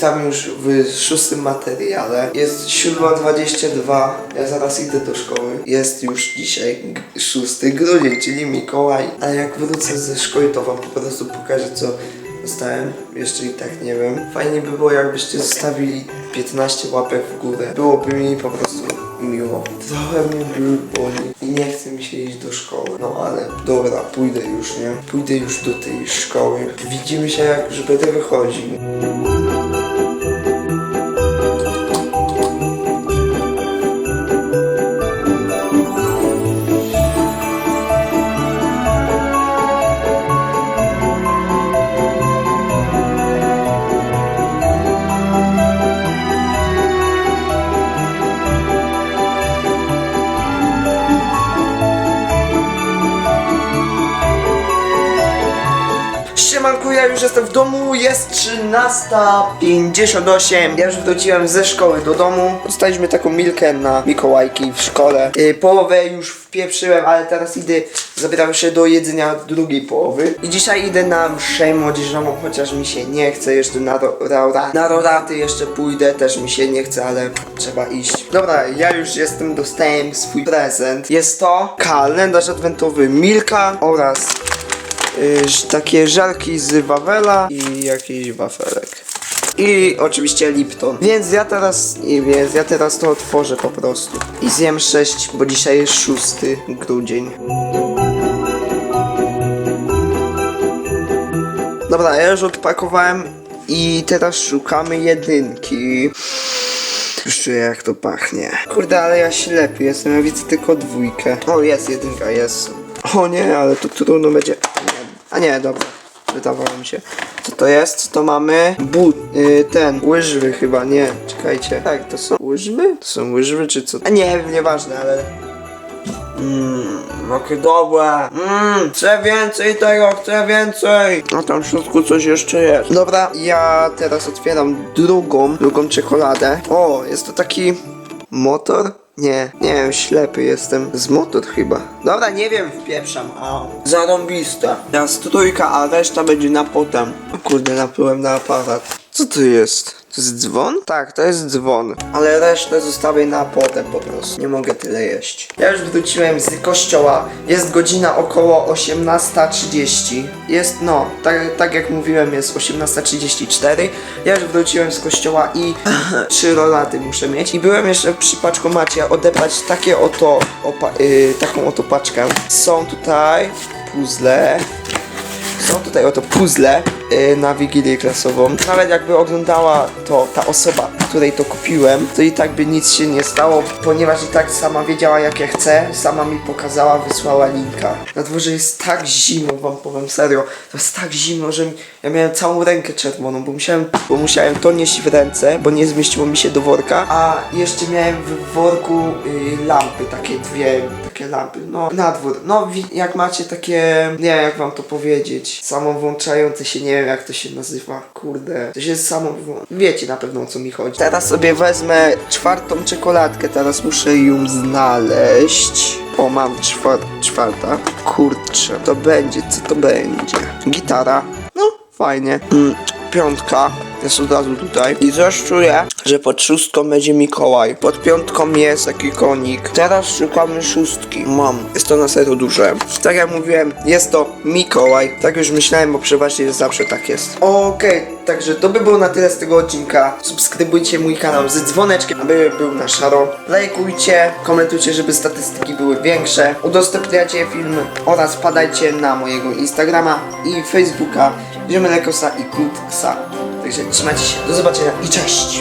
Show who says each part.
Speaker 1: Witamy już w szóstym materiale. Jest 7.22, ja zaraz idę do szkoły. Jest już dzisiaj g- 6 grudzień, czyli Mikołaj. Ale jak wrócę ze szkoły, to wam po prostu pokażę, co dostałem. Jeszcze i tak nie wiem. Fajnie by było, jakbyście zostawili 15 łapek w górę. Byłoby mi po prostu miło. Trochę mnie boli i nie chce mi się iść do szkoły. No ale dobra, pójdę już, nie? Pójdę już do tej szkoły. Widzimy się, jak już będę wychodził. Siemanku, ja już jestem w domu, jest 13.58 Ja już wróciłem ze szkoły do domu. Dostaliśmy taką milkę na Mikołajki w szkole. Yy, Połowę już wpieprzyłem, ale teraz idę Zabieram się do jedzenia drugiej połowy. I dzisiaj idę na mszę młodzieżową Chociaż mi się nie chce jeszcze na, ro, na roraty jeszcze pójdę Też mi się nie chce, ale trzeba iść. Dobra, ja już jestem, dostałem swój prezent. Jest to kalendarz adwentowy Milka oraz y, takie żarki z Wawela i jakiś wafelek. I oczywiście Lipton. Więc ja teraz, więc ja teraz to otworzę po prostu. I zjem 6, bo dzisiaj jest 6 grudzień. Dobra, ja już odpakowałem i teraz szukamy jedynki. Już czuję jak to pachnie. Kurde, ale ja ślepy jestem, ja widzę tylko dwójkę. O, jest jedynka, jest. O nie, ale to trudno będzie. Nie. A nie, dobra. Wydawało mi się. Co to jest? To mamy? But, y, ten, łyżwy chyba, nie. Czekajcie. Tak, to są łyżwy? To są łyżwy czy co? A nie nieważne, ale... Mmm, jakie dobre. Mmm, chcę więcej tego, chcę więcej. A tam w środku coś jeszcze jest. Dobra, ja teraz otwieram drugą, drugą czekoladę. O, jest to taki motor? Nie, nie wiem, ślepy jestem. Z motor chyba. Dobra, nie wiem, wpieprzam. A. Zarąbista. Teraz trójka, a reszta będzie na potem. Kurde, naplułem na aparat. Co to jest? To jest dzwon? Tak, to jest dzwon. Ale resztę zostawię na potem po prostu. Nie mogę tyle jeść. Ja już wróciłem z kościoła. Jest godzina około 18.30. Jest, no, tak, tak jak mówiłem, jest 18.34. Ja już wróciłem z kościoła i trzy rolaty muszę mieć. I byłem jeszcze przy paczkomacie odebrać takie oto, opa, y, taką oto paczkę. Są tutaj puzzle. Są tutaj oto puzzle yy, na Wigilię klasową. Nawet jakby oglądała to ta osoba, której to kupiłem, to i tak by nic się nie stało, ponieważ i tak sama wiedziała jak ja chcę, sama mi pokazała, wysłała linka. Na dworze jest tak zimno, wam powiem serio, to jest tak zimno, że ja miałem całą rękę czerwoną, bo musiałem, bo musiałem to nieść w ręce, bo nie zmieściło mi się do worka, a jeszcze miałem w worku y, lampy, takie dwie, takie lampy, no na dwór. No jak macie takie, nie wiem jak wam to powiedzieć, samowłączające się, nie wiem jak to się nazywa, kurde, to się samo, wiecie na pewno o co mi chodzi. Teraz sobie wezmę czwartą czekoladkę, teraz muszę ją znaleźć. O, mam czwar czwarta. Kurczę, to będzie, co to będzie? Gitara. No, fajnie. Mm, piątka jest od razu tutaj. I coś czuję, że pod szóstką będzie Mikołaj. Pod piątką jest taki konik. Teraz szukamy szóstki. Mam. Jest to na serio duże. Tak jak mówiłem, jest to Mikołaj. Tak już myślałem, bo przeważnie zawsze tak jest. Okej, także to by było na tyle z tego odcinka. Subskrybujcie mój kanał z dzwoneczkiem, aby był na szaro. Lajkujcie, komentujcie, żeby statystyki były większe. Udostępniacie filmy oraz wpadajcie na mojego Instagrama i Facebooka Ziomy Lekosa i Kultksa. Także trzymajcie się, do zobaczenia i cześć!